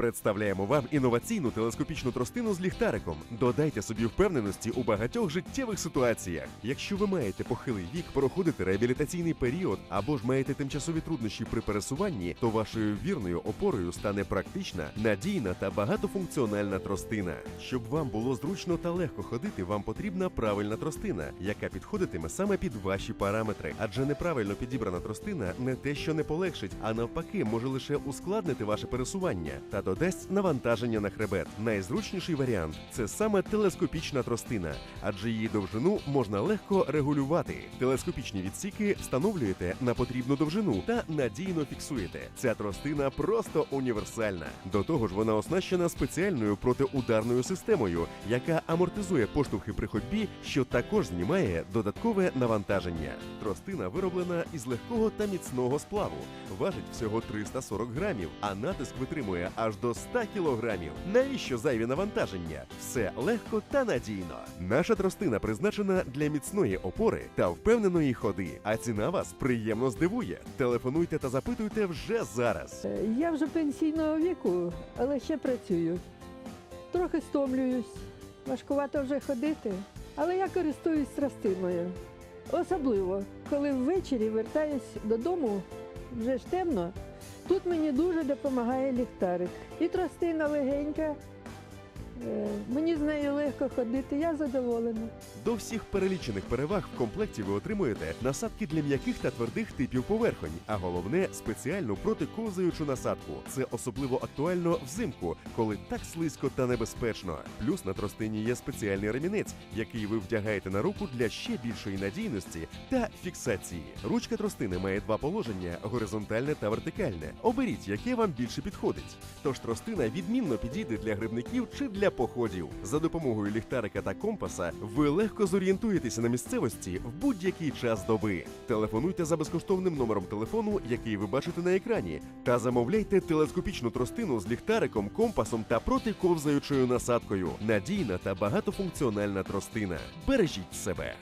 Представляємо вам інноваційну телескопічну тростину з ліхтариком. Додайте собі впевненості у багатьох життєвих ситуаціях. Якщо ви маєте похилий вік, проходите реабілітаційний період або ж маєте тимчасові труднощі при пересуванні, то вашою вірною опорою стане практична, надійна та багатофункціональна тростина. Щоб вам було зручно та легко ходити, вам потрібна правильна тростина, яка підходитиме саме під ваші параметри. Адже неправильно підібрана тростина не те, що не полегшить, а навпаки, може лише ускладнити ваше пересування та додасть навантаження на хребет. Найзручніший варіант це саме телескопічна тростина, адже її довжину можна легко регулювати. Телескопічні відсіки встановлюєте на потрібну довжину та надійно фіксуєте. Ця тростина просто універсальна. До того ж, вона оснащена спеціальною протиударною системою, яка амортизує поштовхи при ходьбі, що також знімає додаткове навантаження. Тростина вироблена із легкого та міцного сплаву, важить всього 340 грамів, а натиск витримує аж до 100 кілограмів. Навіщо зайві навантаження? Все легко та надійно. Наша тростина призначена для міцної опори та впевненої ходи, а ціна вас приємно здивує. Телефонуйте та запитуйте вже зараз. Е, Я вже пенсійного віку, але ще працюю. Трохи стомлююсь, важкувато вже ходити, але я користуюсь тростиною. Особливо, коли ввечері вертаюсь додому, вже ж темно, тут мені дуже допомагає ліхтарик. І тростина легенька, мені з нею легко ходити, я задоволена. До всіх перелічених переваг в комплекті ви отримуєте насадки для м'яких та твердих типів поверхонь, а головне спеціальну протиковзаючу насадку. Це особливо актуально взимку, коли так слизько та небезпечно. Плюс на тростині є спеціальний ремінець, який ви вдягаєте на руку для ще більшої надійності та фіксації. Ручка тростини має два положення: горизонтальне та вертикальне. Оберіть, яке вам більше підходить. Тож тростина відмінно підійде для грибників чи походів. За допомогою ліхтарика та компаса ви легко зорієнтуєтеся на місцевості в будь-який час доби. Телефонуйте за безкоштовним номером телефону, який ви бачите на екрані, та замовляйте телескопічну тростину з ліхтариком, компасом та протиковзаючою насадкою. Надійна та багатофункціональна тростина. Бережіть себе.